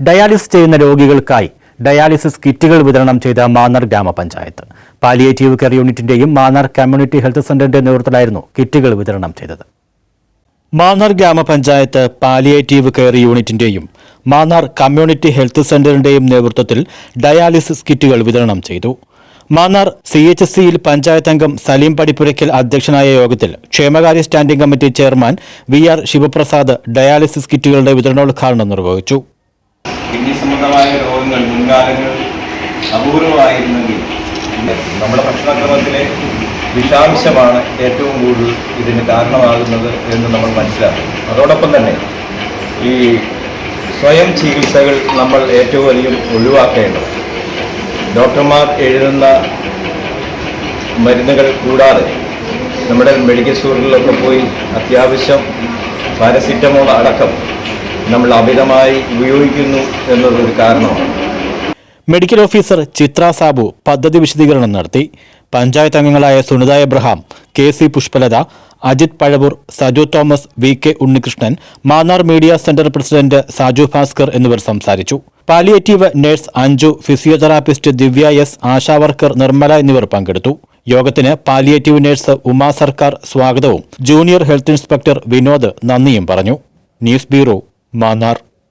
Dialysis ചെയ്യുന്ന രോഗികൾക്കായി dialysis കിറ്റുകൾ വിതരണം ചെയ്ത മാന്നാർ ഗ്രാമപഞ്ചായത്ത്. പാലിയേറ്റീവ് കെയർ യൂണിറ്റിന്റെയും മാന്നാർ കമ്മ്യൂണിറ്റി ഹെൽത്ത് സെന്ററിന്റെ നേതൃത്വത്തിലായിരുന്നു കിറ്റുകൾ വിതരണം ചെയ്തത്. മാന്നാർ ഗ്രാമപഞ്ചായത്ത് പാലിയേറ്റീവ് കെയർ യൂണിറ്റിന്റെയും മാന്നാർ കമ്മ്യൂണിറ്റി ഹെൽത്ത് സെന്ററിന്റെയും നേതൃത്വത്തിൽ ഡയാലിസിസ് കിറ്റുകൾ വിതരണം ചെയ്തു. മാന്നാർ സി എച്ച് സിയിൽ പഞ്ചായത്ത് അംഗം സലീം പടിപ്പുരയ്ക്കൽ അധ്യക്ഷനായ യോഗത്തിൽ ക്ഷേമകാര്യ standing committee chairman V R Sivaprasad dialysis കിറ്റുകളുടെ വിതരണോദ്ഘാടനം നിർവഹിച്ചു. കിഡ്നി രോഗങ്ങൾ മുൻകാലങ്ങളിൽ അപൂർവമായിരുന്നെങ്കിൽ നമ്മുടെ ഭക്ഷണക്രമത്തിലെ വിഷാംശമാണ് ഏറ്റവും കൂടുതൽ ഇതിന് കാരണമാകുന്നത് എന്ന് നമ്മൾ മനസ്സിലാക്കും അതോടൊപ്പം തന്നെ ഈ സ്വയം ചികിത്സകൾ നമ്മൾ ഏറ്റവും അധികം ഒഴിവാക്കേണ്ടത്. ഡോക്ടർമാർ എഴുതുന്ന മരുന്നുകൾ കൂടാതെ നമ്മുടെ മെഡിക്കൽ സ്റ്റോറുകളിലൊക്കെ പോയി അത്യാവശ്യം പാരസിറ്റമോൾ അടക്കം നമ്മൾ അമിതമായി ഉപയോഗിക്കുന്നു എന്നതൊരു കാരണമാണ്. മെഡിക്കൽ ഓഫീസർ ചിത്ര സാബു പദ്ധതി വിശദീകരണം നടത്തി. പഞ്ചായത്ത് അംഗങ്ങളായ Sunitha Abraham K C Pushpalatha Ajith Pazhavoor Saju Thomas V K Unnikrishnan Mannar media centre president Saju Bhaskar എന്നിവർ സംസാരിച്ചു. Palliative nurse Anju physiotherapist Divya S ASHA worker Nirmala എന്നിവർ പങ്കെടുത്തു. യോഗത്തിന് പാലിയേറ്റീവ് നഴ്സ് ഉമാ സർക്കാർ സ്വാഗതവും ജൂനിയർ ഹെൽത്ത് ഇൻസ്പെക്ടർ വിനോദ് നന്ദിയും പറഞ്ഞു. News bureau Mannar